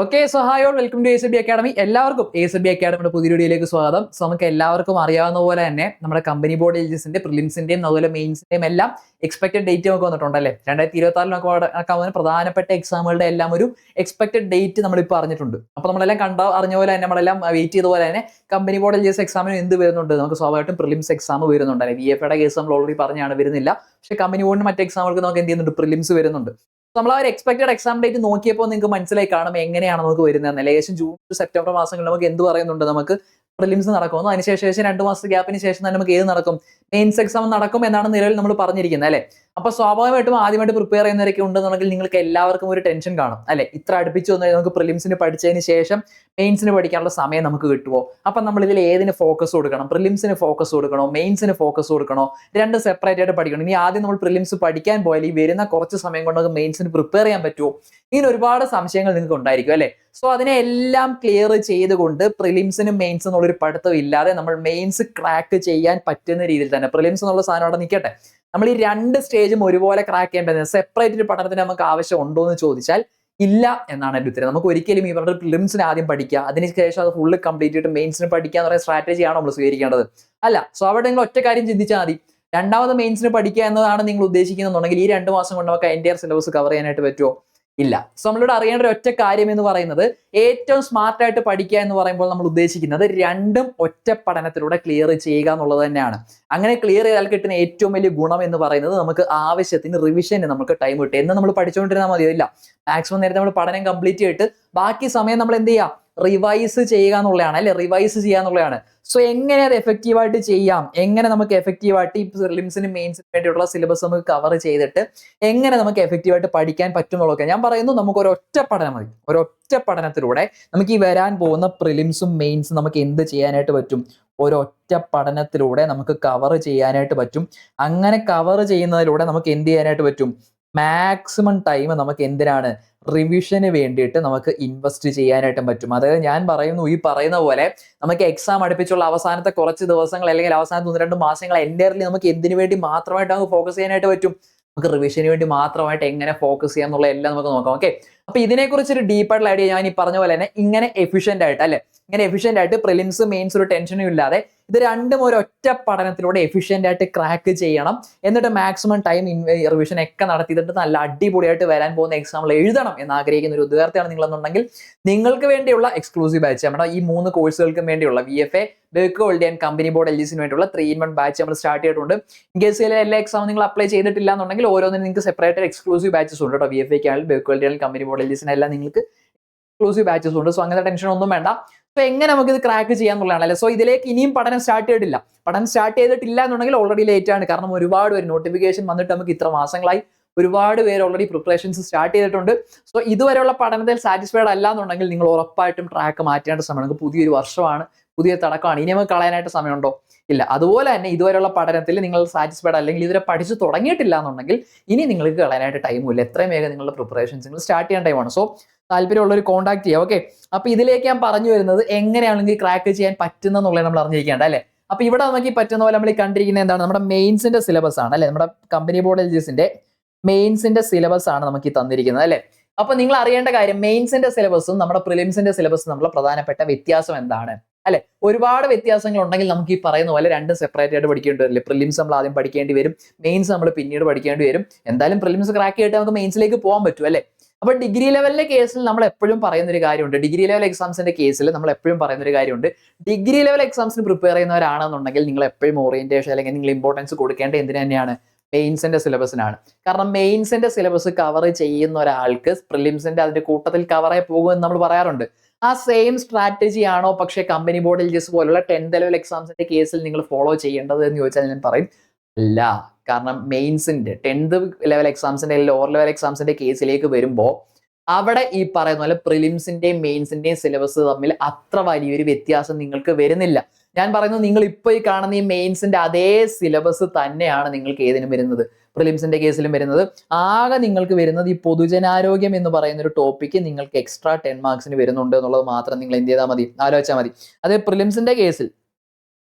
Okay so hi all welcome to A C B academy എല്ലാവർക്കും A C B അക്കാഡമിയുടെ പുതിയ വീഡിയോയിലേക്ക് സ്വാഗതം. സോ നമുക്ക് എല്ലാവർക്കും അറിയാവുന്ന പോലെ തന്നെ നമ്മുടെ കമ്പനി ബോർഡ് എൽജിസിന്റെ പ്രിലിംസിന്റെയും അതുപോലെ മെയിൻസിന്റെയും എല്ലാം എക്സ്പെക്ടഡ് ഡേറ്റ് നമുക്ക് വന്നിട്ടുണ്ടല്ലേ രണ്ടായിരത്തി ഇരുപത്തി ആറിൽ നമുക്ക് നടക്കാവുന്ന പ്രധാനപ്പെട്ട എക്സാമുകളുടെ എല്ലാം ഒരു എക്സ്പെക്ടഡ് ഡേറ്റ് നമ്മളിപ്പോൾ അറിഞ്ഞിട്ടുണ്ട്. അപ്പോൾ നമ്മളെല്ലാം കണ്ട അറിഞ്ഞ പോലെ തന്നെ നമ്മളെല്ലാം വെയിറ്റ് ചെയ്ത പോലെ തന്നെ കമ്പനി ബോർഡ് എൽജിഎസ് എക്സാമിന് എന്ത് വരുന്നുണ്ട്? നമുക്ക് സ്വാഭാവികമായിട്ടും പ്രിലിംസ് എക്സാം വരുന്നുണ്ട്. വി എഫ് കേസ് നമ്മൾ ഓൾറെഡി പറഞ്ഞാണ് വരുന്നില്ല. പക്ഷേ കമ്പനി ബോർഡിന് മറ്റ് എക്സാമുകൾക്ക് നമുക്ക് എന്ത് ചെയ്യുന്നുണ്ട്? പ്രിലിംസ് വരുന്നുണ്ട്. നമ്മൾ ആ ഒരു എക്സ്പെക്ടഡ് എക്സാം ഡേറ്റ് നോക്കിയപ്പോൾ നിങ്ങൾക്ക് മനസ്സിലായി കാണും എങ്ങനെയാണ് നമുക്ക് വരുന്നത് ഏകദേശം ജൂൺ ടു സെപ്റ്റംബർ മാസങ്ങളിൽ നമുക്ക് എന്ത് പറയുന്നുണ്ട്? നമുക്ക് പ്രിലിംസ് നടക്കുന്നു. അതിനുശേഷം ശേഷം രണ്ട് മാസത്തെ ഗ്യാപ്പിന് ശേഷം തന്നെ നമുക്ക് ഏത് നടക്കും? മെയിൻസ് എക്സാം നടക്കും എന്നാണ് നിലവിൽ നമ്മൾ പറഞ്ഞിരിക്കുന്നത്. അല്ലേ? അപ്പൊ സ്വാഭാവികമായിട്ടും ആദ്യമായിട്ട് പ്രിപ്പയർ ചെയ്യുന്നവരൊക്കെ ഉണ്ടെന്നുണ്ടെങ്കിൽ നിങ്ങൾക്ക് എല്ലാവർക്കും ഒരു ടെൻഷൻ കാണും. അല്ലെ? ഇത്ര അടുപ്പിച്ച് വന്നാൽ നമുക്ക് പ്രിലിംസിന് പഠിച്ചതിന് ശേഷം മെയിൻസിന് പഠിക്കാനുള്ള സമയം നമുക്ക് കിട്ടുമോ അപ്പൊ നമ്മൾ ഇതിൽ ഏതിന് ഫോക്കസ് കൊടുക്കണം? പ്രിലിംസിന് ഫോക്കസ് കൊടുക്കണോ? മെയിൻസിന് ഫോക്കസ് കൊടുക്കണോ? രണ്ട് സെപ്പറേറ്റ് ആയിട്ട് പഠിക്കണം. ഇനി ആദ്യം നമ്മൾ പ്രിലിംസ് പഠിക്കാൻ പോയാൽ ഈ വരുന്ന കുറച്ച് സമയം കൊണ്ട് നമുക്ക് മെയിൻസിന് പ്രിപ്പയർ ചെയ്യാൻ പറ്റുമോ ഇങ്ങനെ ഒരുപാട് സംശയങ്ങൾ നിങ്ങൾക്ക് ഉണ്ടായിരിക്കും അല്ലെ? സോ അതിനെ എല്ലാം ക്ലിയർ ചെയ്തുകൊണ്ട് പ്രിലിംസിനും മെയിൻസ് എന്നുള്ളൊരു പഠിത്തം ഇല്ലാതെ നമ്മൾ മെയിൻസ് ക്രാക്ക് ചെയ്യാൻ പറ്റുന്ന രീതിയിൽ തന്നെ പ്രിലിംസ് എന്നുള്ള സാധനം അവിടെ നിൽക്കട്ടെ. നമ്മൾ ഈ രണ്ട് സ്റ്റേജും ഒരുപോലെ ക്രാക്ക് ചെയ്യാൻ സെപ്പറേറ്റ് ഒരു പഠനത്തിന് നമുക്ക് ആവശ്യം ഉണ്ടോ എന്ന് ചോദിച്ചാൽ ഇല്ല എന്നാണ് എന്റെ ഉത്തരം. നമുക്ക് ഒരിക്കലും ഇവരുടെ പ്രിലിംസിന് ആദ്യം പഠിക്കുക അതിനുശേഷം അത് ഫുള്ള് കംപ്ലീറ്റ് ചെയ്തിട്ട് മെയിൻസിന് പഠിക്കുക എന്ന് പറയുന്ന സ്ട്രാറ്റജിയാണ് നമ്മൾ സ്വീകരിക്കേണ്ടത്? അല്ല സോ അവിടെ നിങ്ങൾ ഒറ്റ കാര്യം ചിന്തിച്ചാൽ മതി. രണ്ടാമത് മെയിൻസിന് പഠിക്കുക എന്നതാണ് നിങ്ങൾ ഉദ്ദേശിക്കുന്നുണ്ടെങ്കിൽ ഈ രണ്ട് മാസം കൊണ്ട് നമുക്ക് എന്റെ സിലബസ് കവർ ചെയ്യാനായിട്ട് പറ്റുമോ? ഇല്ല. സോ നമ്മളിവിടെ അറിയേണ്ട ഒരു ഒറ്റ കാര്യം എന്ന് പറയുന്നത് ഏറ്റവും സ്മാർട്ടായിട്ട് പഠിക്കുക എന്ന് പറയുമ്പോൾ നമ്മൾ ഉദ്ദേശിക്കുന്നത് രണ്ടും ഒറ്റ പഠനത്തിലൂടെ ക്ലിയർ ചെയ്യുക എന്നുള്ളത് തന്നെയാണ്. അങ്ങനെ ക്ലിയർ ചെയ്താൽ കിട്ടുന്ന ഏറ്റവും വലിയ ഗുണം എന്ന് പറയുന്നത് നമുക്ക് ആവശ്യത്തിന് റിവിഷന് നമുക്ക് ടൈം കിട്ടും. എന്ന് നമ്മൾ പഠിച്ചുകൊണ്ടിരുന്നാൽ മതിയില്ല മാക്സിമം നേരത്തെ നമ്മൾ പഠനം കംപ്ലീറ്റ് ചെയ്തിട്ട് ബാക്കി സമയം നമ്മൾ എന്ത് ചെയ്യാം റിവൈസ് ചെയ്യുക എന്നുള്ളതാണ് അല്ലെ? റിവൈസ് ചെയ്യുക എന്നുള്ളതാണ്. സോ എങ്ങനെ അത് എഫക്റ്റീവായിട്ട് ചെയ്യാം? എങ്ങനെ നമുക്ക് എഫക്റ്റീവായിട്ട് ഈ പ്രിലിംസിനും മെയിൻസിനും വേണ്ടിയിട്ടുള്ള സിലബസ് നമുക്ക് കവർ ചെയ്തിട്ട് എങ്ങനെ നമുക്ക് എഫക്റ്റീവായിട്ട് പഠിക്കാൻ പറ്റും എന്നുള്ളതൊക്കെ ഞാൻ പറയുന്നു. നമുക്ക് ഒരൊറ്റ പഠനം മതി. ഒരൊറ്റ പഠനത്തിലൂടെ നമുക്ക് ഈ വരാൻ പോകുന്ന പ്രിലിംസും മെയിൻസും നമുക്ക് എന്ത് ചെയ്യാനായിട്ട് പറ്റും? ഒരൊറ്റ പഠനത്തിലൂടെ നമുക്ക് കവർ ചെയ്യാനായിട്ട് പറ്റും. അങ്ങനെ കവർ ചെയ്യുന്നതിലൂടെ നമുക്ക് എന്ത് ചെയ്യാനായിട്ട് പറ്റും? മാക്സിമം ടൈം നമുക്ക് എന്തിനാണ്? റിവിഷന് വേണ്ടിയിട്ട് നമുക്ക് ഇൻവെസ്റ്റ് ചെയ്യാനായിട്ടും പറ്റും. അതായത് ഞാൻ പറയുന്നു ഈ പറയുന്ന പോലെ നമുക്ക് എക്സാം അടുപ്പിച്ചുള്ള അവസാനത്തെ കുറച്ച് ദിവസങ്ങൾ അല്ലെങ്കിൽ അവസാനത്തെ ഒന്ന് രണ്ട് മാസങ്ങൾ എന്റയർലി നമുക്ക് എന്തിനു വേണ്ടി മാത്രമായിട്ട് നമുക്ക് ഫോക്കസ് ചെയ്യാനായിട്ട് പറ്റും? നമുക്ക് റിവിഷന് വേണ്ടി മാത്രമായിട്ട് എങ്ങനെ ഫോക്കസ് ചെയ്യാം എന്നുള്ള എല്ലാം നമുക്ക് നോക്കാം. ഓക്കെ അപ്പൊ ഇതിനെക്കുറിച്ച് ഒരു ഡീപ്പായിട്ടുള്ള ഐഡിയ ഞാൻ ഈ പറഞ്ഞ പോലെ തന്നെ ഇങ്ങനെ എഫിഷ്യന്റ് ആയിട്ട് അല്ലെ? ഇങ്ങനെ എഫിഷ്യന്റ് ആയിട്ട് പ്രിലിംസ് മെയിൻസ് ഒരു ടെൻഷനും ഇല്ലാതെ ഇത് രണ്ടും ഒരു ഒറ്റ പഠനത്തിലൂടെ എഫിഷ്യന്റ് ആയിട്ട് ക്രാക്ക് ചെയ്യണം. എന്നിട്ട് മാക്സിമം ടൈം റിവിഷൻ ഒക്കെ നടത്തിയിട്ട് നല്ല അടിപൊളിയായിട്ട് വരാൻ പോകുന്ന എക്സാമ്പിൾ എഴുതണം എന്ന് ആഗ്രഹിക്കുന്ന ഒരു ഉദ്യോഗാർത്ഥിയാണ് നിങ്ങളെന്നുണ്ടെങ്കിൽ നിങ്ങൾക്ക് വേണ്ടിയുള്ള എക്സ്ക്ലൂസീവ് ബാച്ച് നമ്മുടെ ഈ മൂന്ന് കോഴ്സുകൾക്കും വേണ്ടിയുള്ള വി എഫ് എ ബേക്ക് ഓൾഡ് ആൻഡ് കമ്പനി ബോർഡ് എൽ ജിസിന് വേണ്ടിയുള്ള ത്രീ ഇൻ വൺ ബാച്ച് നമ്മൾ സ്റ്റാർട്ട് ചെയ്തിട്ടുണ്ട്. ഇൻ കേസ് എല്ലാ എക്സാം നിങ്ങൾ അപ്ലൈ ചെയ്തിട്ടില്ല എന്നുണ്ടെങ്കിൽ ഓരോന്നിനും നിങ്ങൾക്ക് സെപ്പറേറ്റ് എക്സ്ക്ലൂസീവ് ബാച്ചസ് ഉണ്ട് കേട്ടോ. വി എഫ് ആണെങ്കിൽ ബേക്ക് ഓൾഡ് ആൻഡ് കമ്പനി എല്ലാം നിങ്ങൾക്ക് എക്സ്ക്ലൂസീവ് ബാച്ചസ് ഉണ്ട്. സോ അങ്ങനത്തെ ടെൻഷൻ ഒന്നും വേണ്ട. സോ എങ്ങനെ നമുക്ക് ഇത് ക്രാക്ക് ചെയ്യാന്നുള്ളതാണ് അല്ലേ സോ ഇതിലേക്ക് ഇനിയും പഠനം സ്റ്റാർട്ട് ചെയ്തിട്ടില്ല. പഠനം സ്റ്റാർട്ട് ചെയ്തിട്ടില്ല എന്നുണ്ടെങ്കിൽ ഓൾറെഡി ലേറ്റ് ആണ്. കാരണം ഒരുപാട് ഒരു നോട്ടിഫിക്കേഷൻ വന്നിട്ട് നമുക്ക് ഇത്ര മാസങ്ങളായി ഒരുപാട് പേര് ഓൾറെഡി പ്രിപ്പറേഷൻസ് സ്റ്റാർട്ട് ചെയ്തിട്ടുണ്ട്. സോ ഇതുവരെയുള്ള പഠനത്തിൽ സാറ്റിസ്ഫൈഡ് അല്ല എന്നുണ്ടെങ്കിൽ നിങ്ങൾ ഉറപ്പായിട്ടും ട്രാക്ക് മാറ്റേണ്ട നമുക്ക് പുതിയൊരു വർഷമാണ്. പുതിയ തടക്കമാണ്. ഇനി നമുക്ക് കളയാനായിട്ട് സമയമുണ്ടോ? ഇല്ല. അതുപോലെ തന്നെ ഇതുവരെയുള്ള പഠനത്തിൽ നിങ്ങൾ സാറ്റിസ്ഫൈഡ് അല്ലെങ്കിൽ ഇതുവരെ പഠിച്ചു തുടങ്ങിയിട്ടില്ല എന്നുണ്ടെങ്കിൽ ഇനി നിങ്ങൾക്ക് കളയാനായിട്ട് ടൈമില്ല എത്രയും വേഗം നിങ്ങളുടെ പ്രിപ്പറേഷൻസ് നിങ്ങൾ സ്റ്റാർട്ട് ചെയ്യാൻ ടൈമാണ് സോ താല്പര്യമുള്ള ഒരു കോൺടാക്ട് ചെയ്യാം. ഓക്കെ അപ്പൊ ഇതിലേക്ക് ഞാൻ പറഞ്ഞു വരുന്നത് എങ്ങനെയാണെങ്കിൽ ക്രാക്ക് ചെയ്യാൻ പറ്റുന്നുള്ളത് നമ്മൾ അറിഞ്ഞിരിക്കേണ്ട അല്ലേ? അപ്പൊ ഇവിടെ നമുക്ക് ഈ പറ്റുന്ന പോലെ നമ്മൾ ഈ കണ്ടിരിക്കുന്നത് എന്താണ്? നമ്മുടെ മെയിൻസിന്റെ സിലബസ് ആണ് അല്ലെ? നമ്മുടെ കമ്പനി ബോർഡ് എൽജിസിന്റെ മെയിൻസിന്റെ സിലബസ് ആണ് നമുക്ക് ഈ തന്നിരിക്കുന്നത് അല്ലെ? അപ്പൊ നിങ്ങൾ അറിയേണ്ട കാര്യം മെയിൻസിന്റെ സിലബസും നമ്മുടെ പ്രിലിംസിന്റെ സിലബസും നമ്മുടെ പ്രധാനപ്പെട്ട വ്യത്യാസം എന്താണ്? അല്ലെ? ഒരുപാട് വ്യത്യാസങ്ങൾ ഉണ്ടെങ്കിൽ നമുക്ക് ഈ പറയുന്ന പോലെ രണ്ടും സെപ്പറേറ്റ് ആയിട്ട് പഠിക്കേണ്ടി വരില്ലേ? പ്രിലിംസ് നമ്മൾ ആദ്യം പഠിക്കേണ്ടി വരും. മെയിൻസ് നമ്മൾ പിന്നീട് പഠിക്കേണ്ടി വരും. എന്തായാലും പ്രിലിംസ് ക്രാക്ക് ചെയ്തിട്ട് നമുക്ക് മെയിൻസിലേക്ക് പോകാൻ പറ്റും അല്ലെ? അപ്പൊ ഡിഗ്രി ലെവലിലെ കേസിൽ നമ്മൾ എപ്പോഴും പറയുന്ന ഒരു കാര്യമുണ്ട് ഡിഗ്രി ലെവൽ എക്സാംസിന്റെ കേസിൽ നമ്മൾ എപ്പോഴും പറയുന്ന ഒരു കാര്യമുണ്ട് ഡിഗ്രി ലെവൽ എക്സാംസിന് പ്രിപ്പയർ ചെയ്യുന്നവരാണെന്നുണ്ടെങ്കിൽ നിങ്ങൾ എപ്പോഴും ഓറിയന്റേഷൻ അല്ലെങ്കിൽ നിങ്ങൾ ഇമ്പോർട്ടൻസ് കൊടുക്കേണ്ട എന്തിനു തന്നെയാണ്? മെയിൻസിന്റെ സിലബസിനാണ് കാരണം മെയിൻസിന്റെ സിലബസ് കവർ ചെയ്യുന്ന ഒരാൾക്ക് പ്രിലിംസിന്റെ അതിന്റെ കൂട്ടത്തിൽ കവറായി പോകുമെന്ന് നമ്മൾ പറയാറുണ്ട്. ആ സെയിം സ്ട്രാറ്റജി ആണോ പക്ഷേ കമ്പനി ബോർഡിൽ ജസ്റ്റ് പോലുള്ള ടെൻത്ത് ലെവൽ എക്സാംസിന്റെ കേസിൽ നിങ്ങൾ ഫോളോ ചെയ്യേണ്ടത് എന്ന് ചോദിച്ചാൽ ഞാൻ പറയും അല്ല. കാരണം മെയിൻസിന്റെ ടെൻത്ത് ലെവൽ എക്സാംസിന്റെ ലോവർ ലെവൽ എക്സാംസിന്റെ കേസിലേക്ക് വരുമ്പോൾ അവിടെ ഈ പറയുന്ന പോലെ പ്രിലിംസിന്റെയും മെയിൻസിന്റെയും സിലബസ് തമ്മിൽ അത്ര വലിയൊരു വ്യത്യാസം നിങ്ങൾക്ക് വരുന്നില്ല. ഞാൻ പറയുന്നത് നിങ്ങൾ ഇപ്പോൾ ഈ കാണുന്ന ഈ മെയിൻസിന്റെ അതേ സിലബസ് തന്നെയാണ് നിങ്ങൾക്ക് ഏതിനും വരുന്നത്. പ്രിലിംസിന്റെ കേസിലും വരുന്നത്. ആകെ നിങ്ങൾക്ക് വരുന്നത് ഈ പൊതുജനാരോഗ്യം എന്ന് പറയുന്ന ഒരു ടോപ്പിക്ക് നിങ്ങൾക്ക് എക്സ്ട്രാ ടെൻ മാർക്സിന് വരുന്നുണ്ട് എന്നുള്ളത് മാത്രം നിങ്ങൾ എന്ത് ചെയ്താൽ മതി? ആലോചിച്ചാൽ മതി. അതേ പ്രിലിംസിന്റെ കേസിൽ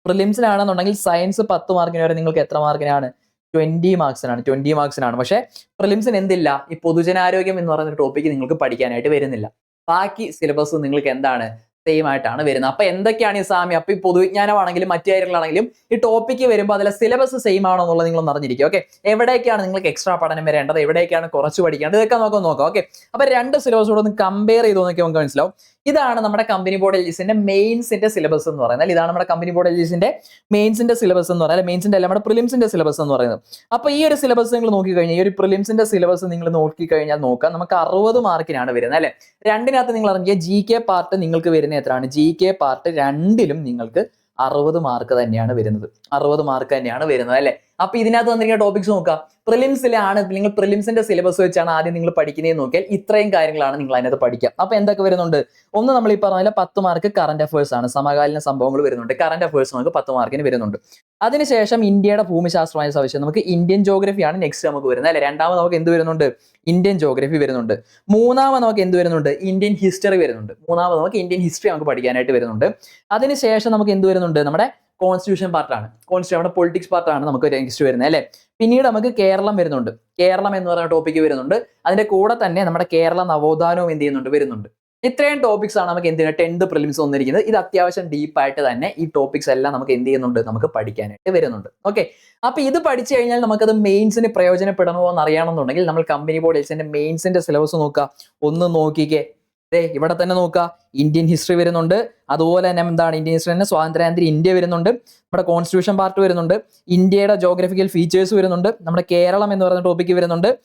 പ്രിലിംസിനാണെന്നുണ്ടെങ്കിൽ സയൻസ് പത്ത് മാർക്കിന് വരെ നിങ്ങൾക്ക് എത്ര മാർക്കിനാണ് ട്വന്റി മാർക്സിനാണ് ട്വന്റി മാർക്സിനാണ് പക്ഷേ പ്രിലിംസിന് എന്തില്ല? ഈ പൊതുജനാരോഗ്യം എന്ന് പറയുന്ന ടോപ്പിക്ക് നിങ്ങൾക്ക് പഠിക്കാനായിട്ട് വരുന്നില്ല. ബാക്കി സിലബസ് നിങ്ങൾക്ക് എന്താണ്? സെയിം ആയിട്ടാണ് വരുന്നത്. അപ്പൊ എന്തൊക്കെയാണ് സാമ്യം അപ്പൊ ഈ പൊതുവിജ്ഞാനമാണെങ്കിലും മറ്റു കാര്യങ്ങളാണെങ്കിലും ഈ ടോപ്പിക്ക് വരുമ്പോൾ അതിലെ സിലബസ് സെയിം ആണോ എന്നുള്ളത് നിങ്ങൾ അറിഞ്ഞിരിക്കും ഓക്കെ എവിടേക്കാണ് നിങ്ങൾക്ക് എക്സ്ട്രാ പഠനം വരേണ്ടത്? എവിടേക്കാണ് കുറച്ച് പഠിക്കേണ്ടത്? ഇതൊക്കെ നോക്കാം നോക്കാം ഓക്കെ അപ്പൊ രണ്ട് സിലബസ് കൂടെ ഒന്ന് കമ്പയർ ചെയ്തു നോക്കി നമുക്ക് മനസ്സിലാവും. ഇതാണ് നമ്മുടെ കമ്പനി ബോർഡ് എൽജിസിന്റെ മെയിൻസിന്റെ സിലബസ് എന്ന് പറയുന്നത്. ഇതാണ് നമ്മുടെ കമ്പനി ബോർഡ് എൽജിസിന്റെ മെയിൻസിന്റെ സിലബസ് എന്ന് പറയുന്നത്. മെയിൻസിന്റെ അല്ല നമ്മുടെ പ്രിലിംസിന്റെ സിലബസ് എന്ന് പറയുന്നത്. അപ്പൊ ഈ ഒരു സിലബസ് നിങ്ങൾ നോക്കി കഴിഞ്ഞാൽ ഈ ഒരു പ്രിലിംസിന്റെ സിലബസ് നിങ്ങൾ നോക്കി കഴിഞ്ഞാൽ നോക്കാം. നമുക്ക് അറുപത് മാർക്കിനാണ് വരുന്നത് അല്ലെ? രണ്ടിനകത്ത് നിങ്ങൾ ഇറങ്ങിയ ജി കെ പാർട്ട് നിങ്ങൾക്ക് വരുന്ന എത്രയാണ്? ജി കെ പാർട്ട് രണ്ടിലും നിങ്ങൾക്ക് അറുപത് മാർക്ക് തന്നെയാണ് വരുന്നത്. അറുപത് മാർക്ക് തന്നെയാണ് വരുന്നത് അല്ലെ? അപ്പൊ ഇതിനകത്ത് വന്നിരിക്കുന്ന ടോപ്പിക്സ് നോക്കാം. പ്രിലിംസിലാണ് നിങ്ങൾ പ്രിലിംസിന്റെ സിലബസ് വെച്ചാണ് ആദ്യം നിങ്ങൾ പഠിക്കുന്നത് നോക്കിയാൽ ഇത്രയും കാര്യങ്ങളാണ് നിങ്ങൾ അതിനകത്ത് പഠിക്കുക. അപ്പൊ എന്തൊക്കെ വരുന്നുണ്ട്? ഒന്ന് നമ്മൾ ഈ പറഞ്ഞ പത്ത് മാർക്ക് കറന്റ് അഫയേഴ്സ് ആണ്. സമകാലീന സംഭവങ്ങൾ വരുന്നുണ്ട്. കറന്റ് അഫയേഴ്സ് നമുക്ക് പത്ത് മാർക്കിന് വരുന്നുണ്ട്. അതിനുശേഷം ഇന്ത്യയുടെ ഭൂമിശാസ്ത്രമായ സവിശേഷം നമുക്ക് ഇന്ത്യൻ ജോഗ്രഫിയാണ് നെക്സ്റ്റ് നമുക്ക് വരുന്നത് അല്ലെ? രണ്ടാമത് നമുക്ക് എന്ത് വരുന്നുണ്ട്? ഇന്ത്യൻ ജോഗ്രഫി വരുന്നുണ്ട്. മൂന്നാമത് നമുക്ക് എന്ത് വരുന്നുണ്ട്? ഇന്ത്യൻ ഹിസ്റ്ററി വരുന്നുണ്ട്. മൂന്നാമത് നമുക്ക് ഇന്ത്യൻ ഹിസ്റ്ററി നമുക്ക് പഠിക്കാനായിട്ട് വരുന്നുണ്ട്. അതിനുശേഷം നമുക്ക് എന്ത് വരുന്നുണ്ട്? നമ്മുടെ കോൺസ്റ്റിറ്റ്യൂഷൻ പാർട്ടാണ്. കോൺസ്റ്റിറ്റ്യൂഷൻ നമ്മുടെ പൊളിറ്റിക്സ് പാർട്ടാണ് നമുക്ക് നെക്സ്റ്റ് വരുന്നത് അല്ലേ? പിന്നീട് നമുക്ക് കേരളം വരുന്നുണ്ട്. കേരളം എന്ന് പറയുന്ന ടോപ്പിക്ക് വരുന്നുണ്ട്. അതിന്റെ കൂടെ തന്നെ നമ്മുടെ കേരള നവോത്ഥാനവും എന്ത് ചെയ്യുന്നുണ്ട്? വരുന്നുണ്ട്. ഇത്രയും ടോപ്പിക്സ് ആണ് നമുക്ക് എന്തിനാ ടെൻത്ത് പ്രിലിംസ് വന്നിരിക്കുന്നത്. ഇത് അത്യാവശ്യം ഡീപ്പായിട്ട് തന്നെ ഈ ടോപ്പിക്സ് എല്ലാം നമുക്ക് എന്ത് ചെയ്യുന്നുണ്ട്? നമുക്ക് പഠിക്കാനായിട്ട് വരുന്നുണ്ട്. ഓക്കെ അപ്പൊ ഇത് പഠിച്ചു കഴിഞ്ഞാൽ നമുക്കത് മെയിൻസിന് പ്രയോജനപ്പെടണമോ എന്ന് അറിയണമെന്നുണ്ടെങ്കിൽ നമ്മൾ കമ്പനി ബോർഡ് എൽസിന്റെ മെയിൻസിന്റെ സിലബസ് നോക്കുക. ഒന്ന് നോക്കിക്കേ. ദേ ഇവിടെ തന്നെ നോക്കുക. ഇന്ത്യൻ ഹിസ്റ്ററി വരുന്നുണ്ട്. അതുപോലെ തന്നെ എന്താണ്? ഇന്ത്യൻ ഹിസ്റ്ററി തന്നെ സ്വാതന്ത്ര്യാനന്തര ഇന്ത്യ വരുന്നുണ്ട്. നമ്മുടെ കോൺസ്റ്റിറ്റ്യൂഷൻ പാർട്ട് വരുന്നുണ്ട്. ഇന്ത്യയുടെ ജോഗ്രഫിക്കൽ ഫീച്ചേഴ്സ് വരുന്നുണ്ട്. നമ്മുടെ കേരളം എന്ന് പറയുന്ന ടോപ്പിക്ക് വരുന്നുണ്ട്.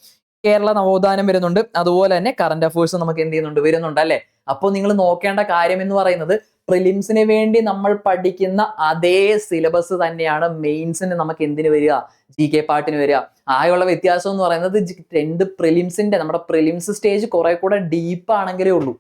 കേരള നവോത്ഥാനം വരുന്നുണ്ട്. അതുപോലെ തന്നെ കറന്റ് അഫേഴ്സ് നമുക്ക് എന്ത് ചെയ്യുന്നുണ്ട്? വരുന്നുണ്ട് അല്ലെ? അപ്പോൾ നിങ്ങൾ നോക്കേണ്ട കാര്യം എന്ന് പറയുന്നത് പ്രിലിംസിന് വേണ്ടി നമ്മൾ പഠിക്കുന്ന അതേ സിലബസ് തന്നെയാണ് മെയിൻസിന് നമുക്ക് എന്തിനു വരിക? ജി കെ പാട്ടിന് വരിക. ആയുള്ള വ്യത്യാസം എന്ന് പറയുന്നത് രണ്ട് പ്രിലിംസിന്റെ നമ്മുടെ പ്രിലിംസ് സ്റ്റേജ് കുറെ കൂടെ ഡീപ്പ് ആണെങ്കിലേ ഉള്ളൂ.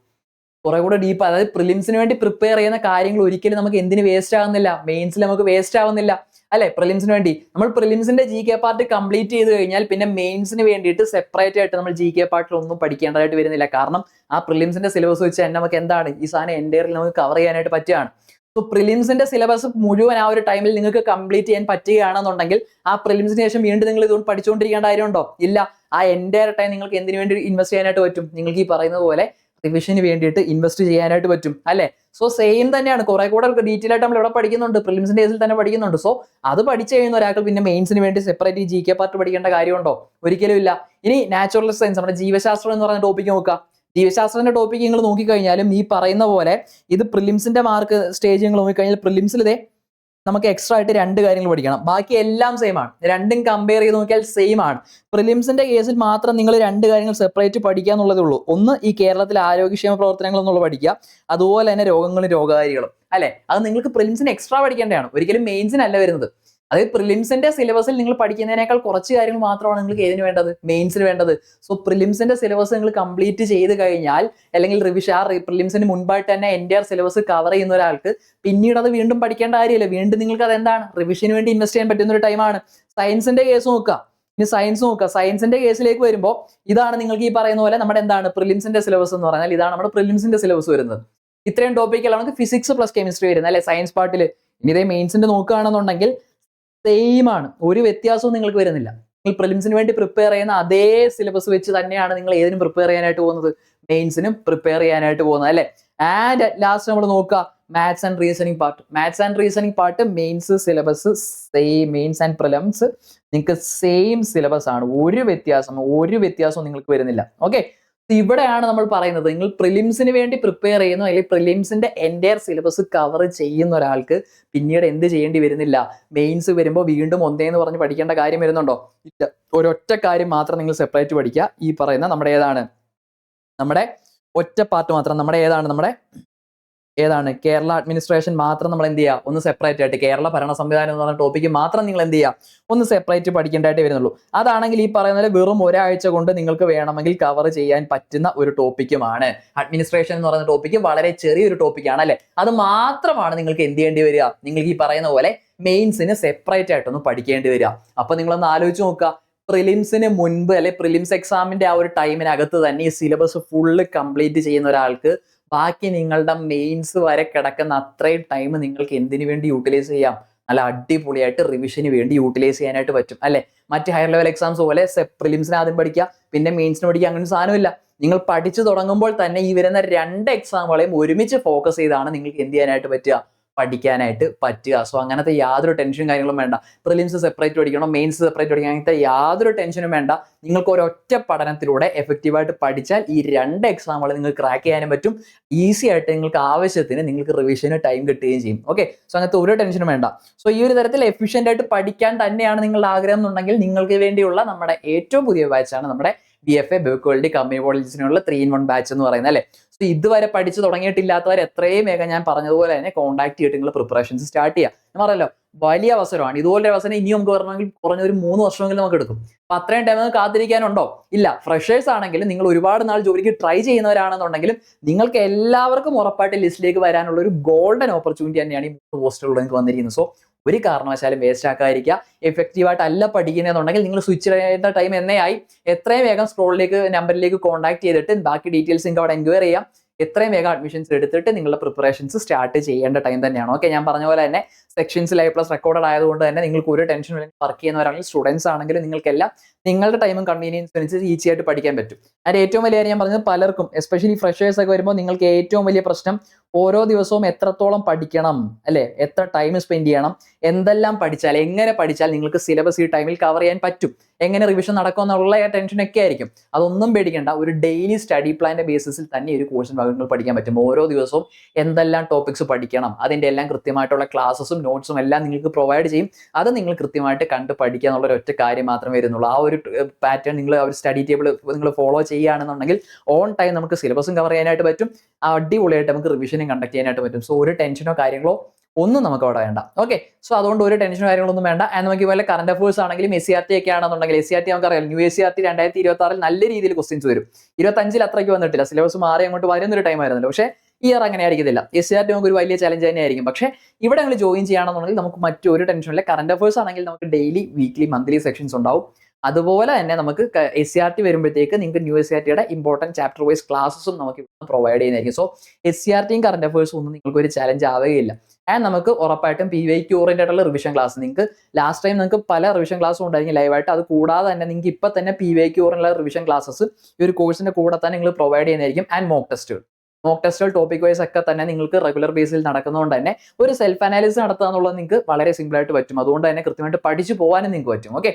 കുറെ കൂടെ ഡീപ്പ് അതായത് പ്രിലിംസിന് വേണ്ടി പ്രിപ്പയർ ചെയ്യുന്ന കാര്യങ്ങൾ ഒരിക്കലും നമുക്ക് എന്തിന് വേസ്റ്റ് ആവുന്നില്ല? മെയിൻസിൽ നമുക്ക് വേസ്റ്റ് ആവുന്നില്ല. അല്ലെ? പ്രിലിംസിന് വേണ്ടി. നമ്മൾ പ്രിലിംസിന്റെ ജി കെ പാർട്ട് കംപ്ലീറ്റ് ചെയ്ത് കഴിഞ്ഞാൽ പിന്നെ മെയിൻസിന് വേണ്ടിയിട്ട് സെപ്പറേറ്റ് ആയിട്ട് നമ്മൾ ജി കെ പാർട്ടിൽ ഒന്നും പഠിക്കേണ്ടതായിട്ട് വരുന്നില്ല. കാരണം ആ പ്രിലിംസിന്റെ സിലബസ് വെച്ച് തന്നെ നമുക്ക് എന്താണ്? ഈ സാധനം എന്റെയറിൽ നമുക്ക് കവർ ചെയ്യാനായിട്ട് പറ്റുകയാണ്. സോ പ്രിലിംസിന്റെ സിലബസ് മുഴുവൻ ആ ഒരു ടൈമിൽ നിങ്ങൾക്ക് കംപ്ലീറ്റ് ചെയ്യാൻ പറ്റുകയാണെന്നുണ്ടെങ്കിൽ ആ പ്രിലിംസിന് ശേഷം വീണ്ടും നിങ്ങൾ ഇതുകൊണ്ട് പഠിച്ചുകൊണ്ടിരിക്കേണ്ട കാര്യമുണ്ടോ? ഇല്ല. ആ എന്റെ ടൈം നിങ്ങൾക്ക് എന്തിനു വേണ്ടി ഇൻവെസ്റ്റ് ചെയ്യാനായിട്ട് പറ്റും? നിങ്ങൾക്ക് ഈ പറയുന്നത് പോലെ റിവിഷന് വേണ്ടിയിട്ട് ഇൻവെസ്റ്റ് ചെയ്യാനായിട്ട് പറ്റും അല്ലെ? സോ സെയിം തന്നെയാണ്. കുറെ കൂടെ ഡീറ്റെയിൽ ആയിട്ട് നമ്മൾ ഇവിടെ പഠിക്കുന്നുണ്ട് പ്രിലിംസിന്റെ കേസിൽ തന്നെ പഠിക്കുന്നുണ്ട്. സോ അത് പഠിച്ചു കഴിയുന്ന ഒരാൾക്ക് പിന്നെ മെയിൻസിന് വേണ്ടി സെപ്പറേറ്റ് ജി കെ പാർട്ട് പഠിക്കേണ്ട കാര്യമുണ്ടോ? ഒരിക്കലും ഇല്ല. ഇനി നാച്ചുറൽ സയൻസ് നമ്മുടെ ജീവശാസ്ത്രം എന്ന് പറയുന്ന ടോപ്പിക്ക് നോക്കുക. ജീവശാസ്ത്രത്തിന്റെ ടോപ്പിക്ക് നിങ്ങൾ നോക്കിക്കഴിഞ്ഞാലും ഈ പറയുന്ന പോലെ ഇത് പ്രിലിംസിന്റെ മാർക്ക് സ്റ്റേജ് നിങ്ങൾ നോക്കിക്കഴിഞ്ഞാൽ പ്രിലിംസിൽ ഇതേ നമുക്ക് എക്സ്ട്രാ ആയിട്ട് രണ്ട് കാര്യങ്ങൾ പഠിക്കണം. ബാക്കി എല്ലാം സെയിം ആണ്. രണ്ടും കമ്പയർ ചെയ്ത് നോക്കിയാൽ സെയിം ആണ്. പ്രിലിംസിന്റെ കേസിൽ മാത്രം നിങ്ങൾ രണ്ട് കാര്യങ്ങൾ സെപ്പറേറ്റ് പഠിക്കുക എന്നുള്ളതേ ഉള്ളൂ. ഒന്ന് ഈ കേരളത്തിലെ ആരോഗ്യക്ഷേമ പ്രവർത്തനങ്ങൾ എന്നുള്ള പഠിക്കുക. അതുപോലെ തന്നെ രോഗങ്ങളും രോഗകാരികളും. അല്ലെ? അത് നിങ്ങൾക്ക് പ്രിലിംസിന് എക്സ്ട്രാ പഠിക്കേണ്ടതാണ്. ഒരിക്കലും മെയിൻസിനല്ല വരുന്നത്. അതായത് പ്രിലിംസിന്റെ സിലബസിൽ നിങ്ങൾ പഠിക്കുന്നതിനേക്കാൾ കുറച്ച് കാര്യങ്ങൾ മാത്രമാണ് നിങ്ങൾക്ക് ഏതിന് വേണ്ടത്? മെയിൻസിന് വേണ്ടത്. സോ പ്രിലിംസിന്റെ സിലബസ് നിങ്ങൾ കംപ്ലീറ്റ് ചെയ്ത് കഴിഞ്ഞാൽ അല്ലെങ്കിൽ റിവിഷൻ ആ പ്രിലിംസിന് മുൻപായിട്ട് തന്നെ എന്റെ സിലബസ് കവർ ചെയ്യുന്ന ഒരാൾക്ക് പിന്നീട് അത് വീണ്ടും പഠിക്കേണ്ട കാര്യമില്ല. വീണ്ടും നിങ്ങൾക്ക് അത് എന്താണ് റിവിഷന് വേണ്ടി ഇൻവെസ്റ്റ് ചെയ്യാൻ പറ്റുന്ന ഒരു ടൈമാണ് സയൻസിന്റെ കേസ് നോക്കുക. ഇനി സയൻസ് നോക്കുക. സയൻസിന്റെ കേസിലേക്ക് വരുമ്പോൾ ഇതാണ് നിങ്ങൾക്ക് ഈ പറയുന്ന പോലെ നമ്മുടെ എന്താണ്? പ്രിലിംസിന്റെ സിലബസ് എന്ന് പറഞ്ഞാൽ ഇതാണ് നമ്മുടെ പ്രിലിംസിന്റെ സിലബസ് വരുന്നത്. ഇത്രയും ടോപ്പിക്കുകളാണ് നമുക്ക് ഫിസിക്സ് പ്ലസ് കെമിസ്ട്രി വരുന്നത് അല്ലെ? സയൻസ് പാർട്ടിൽ ഇനി ഇതേ മെയിൻസിന്റെ നോക്കുകയാണെന്നുണ്ടെങ്കിൽ സെയിം ആണ്. ഒരു വ്യത്യാസവും നിങ്ങൾക്ക് വരുന്നില്ല. നിങ്ങൾ പ്രിലിംസിന് വേണ്ടി പ്രിപ്പയർ ചെയ്യുന്ന അതേ സിലബസ് വെച്ച് തന്നെയാണ് നിങ്ങൾ ഏതിനും പ്രിപ്പയർ ചെയ്യാനായിട്ട് പോകുന്നത്. മെയിൻസിനും പ്രിപ്പയർ ചെയ്യാനായിട്ട് പോകുന്നത് അല്ലേ? ആൻഡ് ലാസ്റ്റ് നമ്മൾ നോക്കുക maths and reasoning part maths and reasoning part mains syllabus same mains and prelims നിങ്ങൾക്ക് സെയിം സിലബസ് ആണ്. ഒരു വ്യത്യാസം ഒരു വ്യത്യാസവും നിങ്ങൾക്ക് വരുന്നില്ല. ഓക്കെ ഇവിടെയാണ് നമ്മൾ പറയുന്നത്. നിങ്ങൾ പ്രിലിംസിന് വേണ്ടി പ്രിപ്പയർ ചെയ്യുന്നു അല്ലെങ്കിൽ പ്രിലിംസിന്റെ എന്റയർ സിലബസ് കവർ ചെയ്യുന്ന ഒരാൾക്ക് പിന്നീട് എന്ത് ചെയ്യേണ്ടി വരുന്നില്ല. മെയിൻസ് വരുമ്പോൾ വീണ്ടും ഒന്നേന്ന് പറഞ്ഞ് പഠിക്കേണ്ട കാര്യം വരുന്നുണ്ടോ? ഇല്ല. ഒരൊറ്റ കാര്യം മാത്രം നിങ്ങൾ സെപ്പറേറ്റ് പഠിക്കുക. ഈ പറയുന്ന നമ്മുടെ ഏതാണ്? നമ്മുടെ ഒറ്റ പാർട്ട് മാത്രം. നമ്മുടെ ഏതാണ്? നമ്മുടെ ഏതാണ്? കേരള അഡ്മിനിസ്ട്രേഷൻ മാത്രം നമ്മൾ എന്ത് ചെയ്യുക? ഒന്ന് സെപ്പറേറ്റ് ആയിട്ട് കേരള ഭരണ സംവിധാനം എന്ന് പറഞ്ഞ ടോപ്പിക്ക് മാത്രം നിങ്ങൾ എന്ത് ചെയ്യുക? ഒന്ന് സെപ്പറേറ്റ് പഠിക്കേണ്ടതായിട്ട് വരുന്നുള്ളൂ. അതാണെങ്കിൽ ഈ പറയുന്നത് വെറും ഒരാഴ്ച കൊണ്ട് നിങ്ങൾക്ക് വേണമെങ്കിൽ കവർ ചെയ്യാൻ പറ്റുന്ന ഒരു ടോപ്പിക്കുമാണ് അഡ്മിനിസ്ട്രേഷൻ എന്ന് പറയുന്ന ടോപ്പിക്ക് വളരെ ചെറിയൊരു ടോപ്പിക്കാണ് അല്ലെ? അത് മാത്രമാണ് നിങ്ങൾക്ക് എന്ത് ചെയ്യേണ്ടി വരിക? നിങ്ങൾക്ക് ഈ പറയുന്ന പോലെ മെയിൻസിന് സെപ്പറേറ്റ് ആയിട്ടൊന്ന് പഠിക്കേണ്ടി വരിക. അപ്പൊ നിങ്ങളൊന്ന് ആലോചിച്ച് നോക്കുക. പ്രിലിംസിന് മുൻപ് അല്ലെ പ്രിലിംസ് എക്സാമിന്റെ ആ ഒരു ടൈമിനകത്ത് തന്നെ ഈ സിലബസ് ഫുള്ള് കംപ്ലീറ്റ് ചെയ്യുന്ന ഒരാൾക്ക് ബാക്കി നിങ്ങളുടെ മെയിൻസ് വരെ കിടക്കുന്ന അത്രയും ടൈം നിങ്ങൾക്ക് എന്തിനു വേണ്ടി യൂട്ടിലൈസ് ചെയ്യാം? നല്ല അടിപൊളിയായിട്ട് റിവിഷന് വേണ്ടി യൂട്ടിലൈസ് ചെയ്യാനായിട്ട് പറ്റും അല്ലെ? മറ്റ് ഹയർ ലെവൽ എക്സാംസ് പോലെ പ്രിലിംസിന് ആദ്യം പഠിക്കുക പിന്നെ മെയിൻസിന് പഠിക്കുക അങ്ങനെ സാധനമില്ല നിങ്ങൾ പഠിച്ചു തുടങ്ങുമ്പോൾ തന്നെ ഈ വരുന്ന രണ്ട് എക്സാമുകളെയും ഒരുമിച്ച് ഫോക്കസ് ചെയ്താണ് നിങ്ങൾക്ക് എന്ത് ചെയ്യാനായിട്ട് പറ്റുക? പഠിക്കാനായിട്ട് പറ്റുക. സോ അങ്ങനത്തെ യാതൊരു ടെൻഷനും കാര്യങ്ങളും വേണ്ട. പ്രിലിംസ് സെപ്പറേറ്റ് പഠിക്കണം മെയിൻസ് സെപ്പറേറ്റ് പഠിക്കണം അങ്ങനത്തെ യാതൊരു ടെൻഷനും വേണ്ട. നിങ്ങൾക്ക് ഒരൊറ്റ പഠനത്തിലൂടെ എഫക്റ്റീവായിട്ട് പഠിച്ചാൽ ഈ രണ്ട് എക്സാമുകൾ നിങ്ങൾ ക്രാക്ക് ചെയ്യാനും പറ്റും. ഈസി ആയിട്ട് നിങ്ങൾക്ക് ആവശ്യത്തിന് നിങ്ങൾക്ക് റിവിഷന് ടൈം കിട്ടുകയും ചെയ്യും. ഓക്കെ സോ അങ്ങനത്തെ ഒരു ടെൻഷനും വേണ്ട. സോ ഈ ഒരു തരത്തിൽ എഫിഷ്യന്റ് ആയിട്ട് പഠിക്കാൻ തന്നെയാണ് നിങ്ങളുടെ ആഗ്രഹം എന്നുണ്ടെങ്കിൽ നിങ്ങൾക്ക് വേണ്ടിയുള്ള നമ്മുടെ ഏറ്റവും പുതിയ ബാച്ചാണ് നമ്മുടെ ബി എഫ് എ ബെക്വൾഡി കമ്മി കോളേജിനുള്ള ത്രീ ഇൻ വൺ ബാച്ച് എന്ന് പറയുന്നത് അല്ലേ? സോ ഇതുവരെ പഠിച്ചു തുടങ്ങിയിട്ടില്ലാത്തവർ എത്രയും വേഗം ഞാൻ പറഞ്ഞതുപോലെ തന്നെ കോൺടാക്ട് ചെയ്തിട്ട് നിങ്ങൾ പ്രിപ്പറേഷൻസ് സ്റ്റാർട്ട് ചെയ്യുക ഞാൻ പറയല്ലോ വലിയ അവസരമാണ്. ഇതുപോലെ അവസരം ഇനി നമുക്ക് വരണമെങ്കിൽ കുറഞ്ഞ ഒരു മൂന്ന് വർഷമെങ്കിലും നമുക്ക് എടുക്കും. അപ്പൊ അത്രയും ടൈം കാത്തിരിക്കാനുണ്ടോ? ഇല്ല. ഫ്രഷേഴ്സ് ആണെങ്കിലും നിങ്ങൾ ഒരുപാട് നാൾ ജോലിക്ക് ട്രൈ ചെയ്യുന്നവരാണെന്നുണ്ടെങ്കിലും നിങ്ങൾക്ക് എല്ലാവർക്കും ഉറപ്പായിട്ട് ലിസ്റ്റിലേക്ക് വരാനുള്ള ഒരു ഗോൾഡൻ ഓപ്പർച്യൂണിറ്റി തന്നെയാണ് ഈ മൂന്ന് പോസ്റ്റുകളിൽ നിങ്ങൾക്ക് വന്നിരിക്കുന്നത്. സോ ഒരു കാരണവശാലും വേസ്റ്റ് ആക്കാതിരിക്കുക. എഫക്റ്റീവായിട്ട് അല്ല പഠിക്കുന്നതെന്നുണ്ടെങ്കിൽ നിങ്ങൾ സ്വിച്ച് ചെയ്യുന്ന ടൈം എന്നേ ആയി. എത്രയും വേഗം സ്ക്രോളിലേക്ക് നമ്പറിലേക്ക് കോൺടാക്ട് ചെയ്തിട്ട് ബാക്കി ഡീറ്റെയിൽസ് നിങ്ങൾക്ക് അവിടെ എൻക്വയറി ചെയ്യാം. എത്രയും വേഗം അഡ്മിഷൻസ് എടുത്തിട്ട് നിങ്ങളുടെ പ്രിപ്പറേഷൻസ് സ്റ്റാർട്ട് ചെയ്യേണ്ട ടൈം തന്നെയാണ്. ഓക്കെ ഞാൻ പറഞ്ഞ പോലെ തന്നെ സെക്ഷൻസ് ലൈവ് പ്ലസ് റെക്കോർഡ് ആയതുകൊണ്ട് തന്നെ നിങ്ങൾക്ക് ഒരു ടെൻഷൻ വർക്ക് ചെയ്യുന്നവരാണെങ്കിൽ സ്റ്റുഡൻസ് ആണെങ്കിലും നിങ്ങൾക്കെല്ലാം നിങ്ങളുടെ ടൈമും കൺവീനിയൻസ് അനുസരിച്ച് ഈസി ആയിട്ട് പഠിക്കാൻ പറ്റും. അതിന് ഏറ്റവും വലിയ കാര്യം ഞാൻ പറഞ്ഞത് പലർക്കും എസ്പെഷ്യലി ഫ്രഷേഴ്സ് ഒക്കെ വരുമ്പോൾ നിങ്ങൾക്ക് ഏറ്റവും വലിയ പ്രശ്നം ഓരോ ദിവസവും എത്രത്തോളം പഠിക്കണം അല്ലെ? എത്ര ടൈം സ്പെൻഡ് ചെയ്യണം എന്തെല്ലാം പഠിച്ചാൽ എങ്ങനെ പഠിച്ചാൽ നിങ്ങൾക്ക് സിലബസ് ഈ ടൈമിൽ കവർ ചെയ്യാൻ പറ്റും എങ്ങനെ റിവിഷൻ നടക്കും എന്നുള്ള ടെൻഷനൊക്കെ ആയിരിക്കും. അതൊന്നും പേടിക്കേണ്ട. ഒരു ഡെയിലി സ്റ്റഡി പ്ലാന്റെ ബേസിസിൽ തന്നെ ഒരു കോഴ്സിൻ ഭാഗങ്ങൾ പഠിക്കാൻ പറ്റും. ഓരോ ദിവസവും എന്തെല്ലാം ടോപ്പിക്സ് പഠിക്കണം അതിന്റെ എല്ലാം കൃത്യമായിട്ടുള്ള ക്ലാസ്സും നോട്ട്സും എല്ലാം നിങ്ങൾക്ക് പ്രൊവൈഡ് ചെയ്യും. അത് നിങ്ങൾ കൃത്യമായിട്ട് കണ്ട് പഠിക്കുക എന്നുള്ള ഒറ്റ കാര്യം മാത്രമേ വരുന്നുള്ളൂ. ആ ഒരു പാറ്റേൺ നിങ്ങൾ ആ ഒരു സ്റ്റഡി ടേബിൾ നിങ്ങൾ ഫോളോ ചെയ്യുകയാണെന്നുണ്ടെങ്കിൽ ഓൺ ടൈം നമുക്ക് സിലബസും കവർ ചെയ്യാനായിട്ട് പറ്റും. അടിപൊളിയായിട്ട് നമുക്ക് റിവിഷനും കണ്ടക്ട് ചെയ്യാനായിട്ട് പറ്റും. സോ ഒരു ടെൻഷനോ കാര്യങ്ങളോ ഒന്നും നമുക്ക് അവിടെ വേണ്ട. ഓക്കെ സോ അതുകൊണ്ട് ഒരു ടെൻഷനോ കാര്യങ്ങളൊന്നും വേണ്ട. ആൻഡ് നമുക്ക് ഇതുപോലെ കറണ്ട് അഫേഴ്സ് ആണെങ്കിലും എസ് സി ആർ ടി ഒക്കെ ആണെന്നുണ്ടെങ്കിൽ എസ് സി ആർ ടി നമുക്കറിയാം new S C R T രണ്ടായിരത്തി ഇരുപത്തി ആറിൽ നല്ല രീതിയിൽ ക്വസ്റ്റ്യൻസ് വരും. ഇരുപത്തഞ്ചിൽ അത്രയ്ക്ക് വന്നിട്ടില്ല. സിലബസ് മാറി അങ്ങോട്ട് വരുന്നൊരു ടൈം ആയിരുന്നല്ലോ. പക്ഷേ ഇയർ അങ്ങനെ ആയിരിക്കത്തില്ല. എസ് സി ആർ ടി നമുക്ക് ഒരു വലിയ ചലഞ്ച് തന്നെയായിരിക്കും. പക്ഷേ ഇവിടെ നിങ്ങൾ ജോയിൻ ചെയ്യുകയാണെന്നുണ്ടെങ്കിൽ നമുക്ക് മറ്റൊരു ടെൻഷനില്ല കറണ്ട് അഫേഴ്സ് ആണെങ്കിൽ നമുക്ക് ഡെയിലി വീക്ക്ലി മന്ത്ലി സെക്ഷൻസ് ഉണ്ടാവും. അതുപോലെ തന്നെ നമുക്ക് എസ് സി ആർ ടി വരുമ്പോഴത്തേക്ക് നിങ്ങൾക്ക് ന്യൂ എസ് സി ആർ ടിയുടെ ഇമ്പോർട്ടന്റ് ചാപ്റ്റർ വൈസ് ക്ലാസ്സും നമുക്ക് പ്രൊവൈഡ് ചെയ്യുന്നതായിരിക്കും. സോ എസ് സി ആർ ടിയും കറണ്ട് അഫേഴ്സും ഒന്നും നിങ്ങൾക്ക് ഒരു ചലഞ്ച് ആവുകയില്ല. ആൻഡ് നമുക്ക് ഉറപ്പായിട്ടും പി വൈ ക്യൂ ഓറിയന്റഡ് ആയിട്ടുള്ള റിവിഷൻ ക്ലാസ് നിങ്ങൾക്ക് ലാസ്റ്റ് ടൈം നിങ്ങൾക്ക് പല റിവിഷൻ ക്ലാസ്സും ഉണ്ടായിരിക്കും ലൈവായിട്ട് അത് കൂടാതെ തന്നെ നിങ്ങൾക്ക് ഇപ്പോൾ തന്നെ പി വൈ ക്യൂ ഓറിയുള്ള റിവിഷൻ ക്ലാസ്സസ് ഈ ഒരു കോഴ്സിന്റെ കൂടെ തന്നെ നിങ്ങൾ പ്രൊവൈഡ് ചെയ്യുന്നതായിരിക്കും. ആൻഡ് മോക്ക് ടെസ്റ്റുകൾ മോക്ക് ടെസ്റ്റുകൾ ടോപ്പിക് വൈസ് ഒക്കെ തന്നെ നിങ്ങൾക്ക് റെഗുലർ ബേസിൽ നടക്കുന്നതുകൊണ്ട് തന്നെ ഒരു സെൽഫ് അനാലിസിസ് നടത്തുക എന്നുള്ളത് നിങ്ങൾക്ക് വളരെ സിമ്പിൾ ആയിട്ട് പറ്റും. അതുകൊണ്ട് തന്നെ കൃത്യമായിട്ട് പഠിച്ചു പോകാനും നിങ്ങൾക്ക് പറ്റും. ഓക്കെ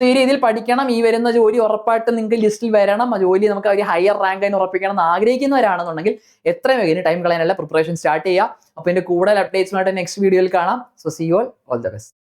ഈ രീതിയിൽ പഠിക്കണം ഈ വരുന്ന ജോലി ഉറപ്പായിട്ട് നിങ്ങൾക്ക് ലിസ്റ്റിൽ വരണം. ആ ജോലി നമുക്ക് ഒരു ഹയർ റാങ്ക് ആയി ഉറപ്പിക്കണം എന്ന് ആഗ്രഹിക്കുന്നവരാണെന്നുണ്ടെങ്കിൽ എത്രയും വേഗം ടൈം കളയാനുള്ള പ്രിപ്പറേഷൻ സ്റ്റാർട്ട് ചെയ്യുക. അപ്പോൾ എന്റെ കൂടുതൽ അപ്ഡേറ്റ്സുമായിട്ട് നെക്സ്റ്റ് വീഡിയോയിൽ കാണാം. So see all all the best